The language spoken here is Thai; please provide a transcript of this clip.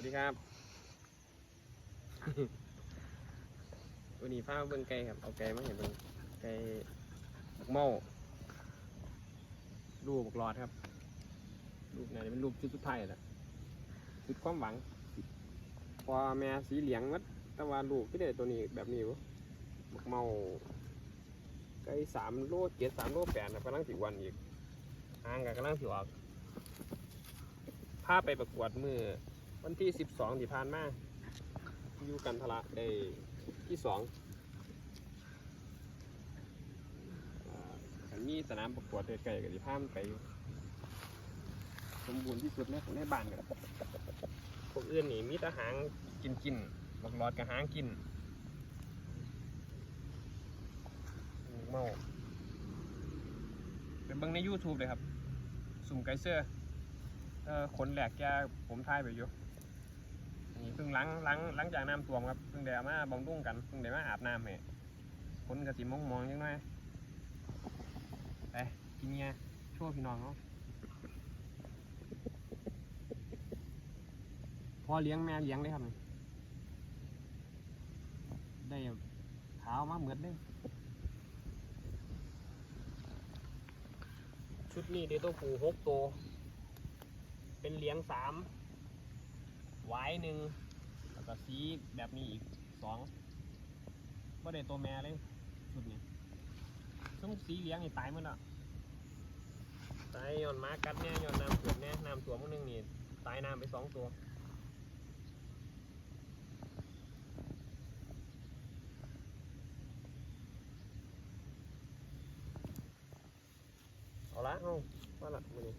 วัสดีครับ วันนี้พาเบิ่งไก่ครับ เอาไก่มาเห็นเบิ่งไก่บักเมาลูกบักหลอดครับ ลูกไหนเป็นลูกชุดสุดท้ายแหละชุดความหวัง พอแม่สีเหลืองมัดแต่ว่าลูกที่ได้ตัวนี้แบบนี้วะบักเมาไก่สามโลเจ็ดสามโลแปดนะกำลังสิวันอีกห่างกันกำลังสิออกพาไปประกวดมือ วันที่สิบสองที่ผ่านมาอยู่กันทละได้ที่สองอันนี้สนามประกวดไกลๆกับที่พานไปสมบูรณ์ที่สุดในในบ้านกันพวกอื่นนี่มีแต่หางกินกินๆบักหลอดกับหางกินเมาเป็นเบิ่งใน YouTube เลยครับ สุ่มไกเซอร์ เออขนแหลกแกผมทายไปอยู่อันนี้เพิ่งล้างล้างล้างจากน้ำท่วมครับเพิ่งได้เอามาบำรุงกันเพิ่งได้มาอาบน้ำให้ขนกระสีมองมองยังไงไปกินเงี้ยชั่วพี่น้องเนาะพอเลี้ยงแม่เลี้ยงเลยครับได้ขาวมาเหมือนเลยชุดนี้เดยวตัวผูหกตัว เป็นเหลียงสามหวายหนึ่งแล้วก็สีแบบนี้อีกสองก็ได้ตัวแม่เลยชุดนี้ซุ้มสีเหลี้ยงนี่ตายหมดแล้วตายย้อนมากัดแน่ย้อนน้ำท่วมแน่น้ำท่วมันนึงนี่ตายน้ำไปสองตัวเอาละเอาว่าละมือนี้